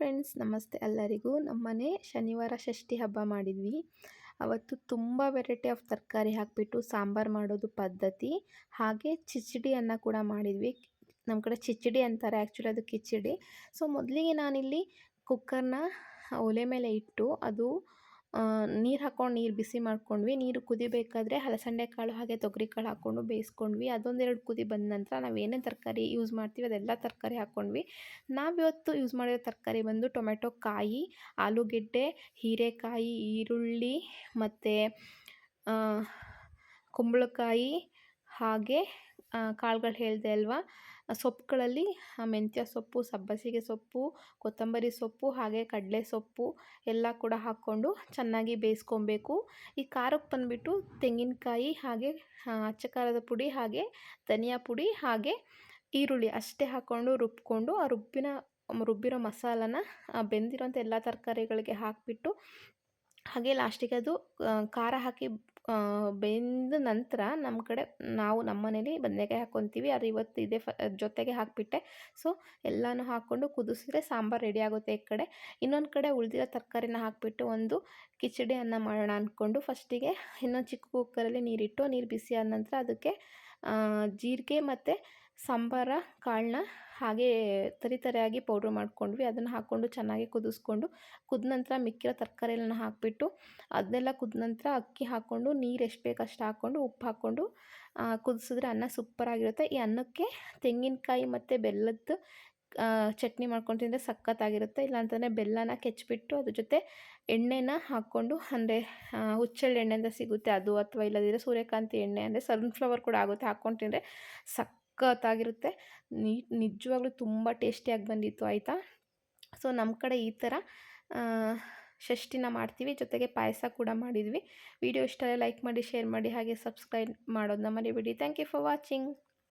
Friends ನಮಸ್ತೆ ಎಲ್ಲರಿಗೂ. ನಮ್ಮನೆ ಶನಿವಾರ ಷಷ್ಠಿ ಹಬ್ಬ ಮಾಡಿದ್ವಿ. ಅವತ್ತು ತುಂಬ ವೆರೈಟಿ ಆಫ್ ತರಕಾರಿ ಹಾಕಿಬಿಟ್ಟು ಸಾಂಬಾರು ಮಾಡೋದು ಪದ್ಧತಿ. ಹಾಗೆ ಚಿಚಡಿಯನ್ನು ಕೂಡ ಮಾಡಿದ್ವಿ. ನಮ್ಮ ಕಡೆ ಚಿಚಡಿ ಅಂತಾರೆ ಆ್ಯಕ್ಚುಲಿ ಅದು ಕಿಚಡಿ. ಸೊ ಮೊದಲಿಗೆ ನಾನಿಲ್ಲಿ ಕುಕ್ಕರ್ನ ಒಲೆ ಮೇಲೆ ಇಟ್ಟು ಅದು ನೀರು ಹಾಕ್ಕೊಂಡು ನೀರು ಬಿಸಿ ಮಾಡ್ಕೊಂಡ್ವಿ. ನೀರು ಕುದಿಬೇಕಾದ್ರೆ ಹಲಸಂಡೆ ಕಾಳು ಹಾಗೆ ತೊಗರಿ ಕಾಳು ಹಾಕ್ಕೊಂಡು ಬೇಯಿಸ್ಕೊಂಡ್ವಿ. ಅದೊಂದೆರಡು ಕುದಿ ಬಂದ ನಂತರ ನಾವು ಏನೇನು ತರಕಾರಿ ಯೂಸ್ ಮಾಡ್ತೀವಿ ಅದೆಲ್ಲ ತರಕಾರಿ ಹಾಕ್ಕೊಂಡ್ವಿ ನಾವಿವತ್ತು ಯೂಸ್ ಮಾಡಿರೋ ತರಕಾರಿ ಬಂದು ಟೊಮೆಟೊ ಕಾಯಿ, ಆಲೂಗೆಡ್ಡೆ, ಹೀರೆಕಾಯಿ, ಈರುಳ್ಳಿ ಮತ್ತು ಕುಂಬಳಕಾಯಿ ಹಾಗೆ ಕಾಳುಗಳು ಹೇಳಿದೆ ಅಲ್ವಾ? ಸೊಪ್ಪುಗಳಲ್ಲಿ ಮೆಂತ್ಯ ಸೊಪ್ಪು, ಸಬ್ಬಸಿಗೆ ಸೊಪ್ಪು, ಕೊತ್ತಂಬರಿ ಸೊಪ್ಪು, ಹಾಗೆ ಕಡಲೆ ಸೊಪ್ಪು ಎಲ್ಲ ಕೂಡ ಹಾಕ್ಕೊಂಡು ಚೆನ್ನಾಗಿ ಬೇಯಿಸ್ಕೊಬೇಕು. ಈ ಖಾರಕ್ಕೆ ಬಂದುಬಿಟ್ಟು ತೆಂಗಿನಕಾಯಿ ಹಾಗೆ ಅಚ್ಚ ಖಾರದ ಪುಡಿ ಹಾಗೆ, ಧನಿಯಾ ಪುಡಿ ಹಾಗೆ ಈರುಳ್ಳಿ ಅಷ್ಟೇ ಹಾಕ್ಕೊಂಡು ರುಬ್ಕೊಂಡು ಆ ರುಬ್ಬಿನ, ರುಬ್ಬಿರೋ ಮಸಾಲನ ಬೆಂದಿರೋಂಥ ಎಲ್ಲ ತರಕಾರಿಗಳಿಗೆ ಹಾಕಿಬಿಟ್ಟು ಹಾಗೆ ಲಾಸ್ಟಿಗೆ ಅದು ಖಾರ ಹಾಕಿ ಬೆಂದ ನಂತರ ನಮ್ಮ ಕಡೆ ನಾವು ನಮ್ಮ ಮನೇಲಿ ಬದನೆಕಾಯಿ ಹಾಕ್ಕೊತೀವಿ ಅದು ಇವತ್ತು ಇದೇ ಜೊತೆಗೆ ಹಾಕಿಬಿಟ್ಟೆ. ಸೊ, ಎಲ್ಲನೂ ಹಾಕ್ಕೊಂಡು ಕುದಿಸಿದ್ರೆ ಸಾಂಬಾರು ರೆಡಿ ಆಗುತ್ತೆ ಈ ಕಡೆ. ಇನ್ನೊಂದು ಕಡೆ ಉಳಿದಿರೋ ತರಕಾರಿನ ಹಾಕಿಬಿಟ್ಟು ಒಂದು ಕಿಚಡಿ ಅನ್ನ ಮಾಡೋಣ ಅಂದ್ಕೊಂಡು ಫಸ್ಟಿಗೆ ಇನ್ನೊಂದು ಚಿಕ್ಕ ಕುಕ್ಕರಲ್ಲಿ ನೀರಿಟ್ಟು, ನೀರು ಬಿಸಿ ಆದ ನಂತರ ಅದಕ್ಕೆ ಜೀರಿಗೆ ಮತ್ತು ಸಾಂಬಾರ ಕಾಳನ್ನ ಹಾಗೆ ತರಿ ತರಿಯಾಗಿ ಪೌಡ್ರ್ ಮಾಡ್ಕೊಂಡ್ವಿ. ಅದನ್ನು ಹಾಕ್ಕೊಂಡು ಚೆನ್ನಾಗಿ ಕುದಿಸ್ಕೊಂಡು, ಕುದ ನಂತರ ಮಿಕ್ಕಿರೋ ತರಕಾರಿಗಳನ್ನ ಹಾಕಿಬಿಟ್ಟು, ಅದನ್ನೆಲ್ಲ ಕುದ ನಂತರ ಅಕ್ಕಿ ಹಾಕ್ಕೊಂಡು ನೀರು ಎಷ್ಟು ಬೇಕು ಅಷ್ಟು ಹಾಕ್ಕೊಂಡು ಉಪ್ಪು ಹಾಕ್ಕೊಂಡು ಕುದಿಸಿದ್ರೆ ಅನ್ನ ಸೂಪರಾಗಿರುತ್ತೆ ಈ ಅನ್ನಕ್ಕೆ ತೆಂಗಿನಕಾಯಿ ಮತ್ತು ಬೆಲ್ಲದ್ದು ಚಟ್ನಿ ಮಾಡ್ಕೊಂಡು ತಿಂದರೆ ಸಖತ್ತಾಗಿರುತ್ತೆ. ಇಲ್ಲಾಂತಂದರೆ ಬೆಲ್ಲನ ಕೆಚ್ಚಿಬಿಟ್ಟು ಅದ್ರ ಜೊತೆ ಎಣ್ಣೆನ ಹಾಕ್ಕೊಂಡು, ಅಂದರೆ ಹುಚ್ಚೆಳ್ಳು ಎಣ್ಣೆ ಅಂತ ಸಿಗುತ್ತೆ ಅದು ಅಥವಾ ಇಲ್ಲದಿದ್ದರೆ ಸೂರ್ಯಕಾಂತಿ ಎಣ್ಣೆ, ಅಂದರೆ ಸನ್ಫ್ಲವರ್ ಕೂಡ ಆಗುತ್ತೆ. ಹಾಕ್ಕೊಂಡು ತಿಂದರೆ ಸಖತ್ತಾಗಿರುತ್ತೆ. ನಿಜವಾಗ್ಲೂ ತುಂಬ ಟೇಸ್ಟಿಯಾಗಿ ಬಂದಿತ್ತು, ಆಯಿತಾ? ಸೊ ನಮ್ಮ ಕಡೆ ಈ ಥರ ಷಷ್ಟಿನ ಮಾಡ್ತೀವಿ. ಜೊತೆಗೆ ಪಾಯಸ ಕೂಡ ಮಾಡಿದ್ವಿ. ವಿಡಿಯೋ ಇಷ್ಟ ಲೈಕ್ ಮಾಡಿ, ಶೇರ್ ಮಾಡಿ, ಹಾಗೆ ಸಬ್ಸ್ಕ್ರೈಬ್ ಮಾಡೋದನ್ನ ಮರಿಬಿಡಿ. Thank you for watching.